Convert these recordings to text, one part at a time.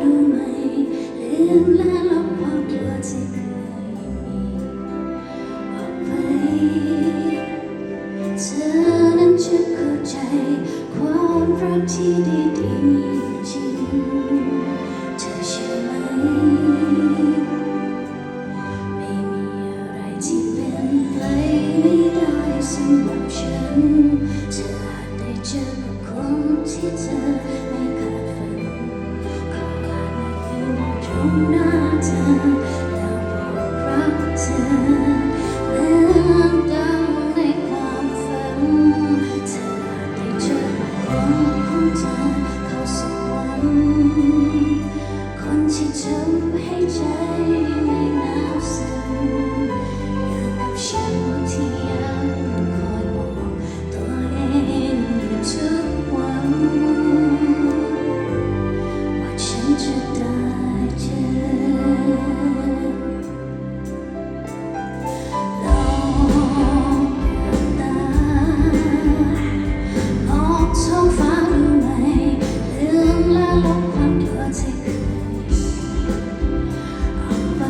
ลืมแล้วพอตัวที่เคยมีออกไปเธอนั้นเชื่อใจ ความรักที่ดี Thank you. ท้องฟ้ารู้ไหมลืมละลบความกลัวที่เคยออกไป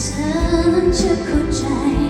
เธอนั้นจะเข้าใจ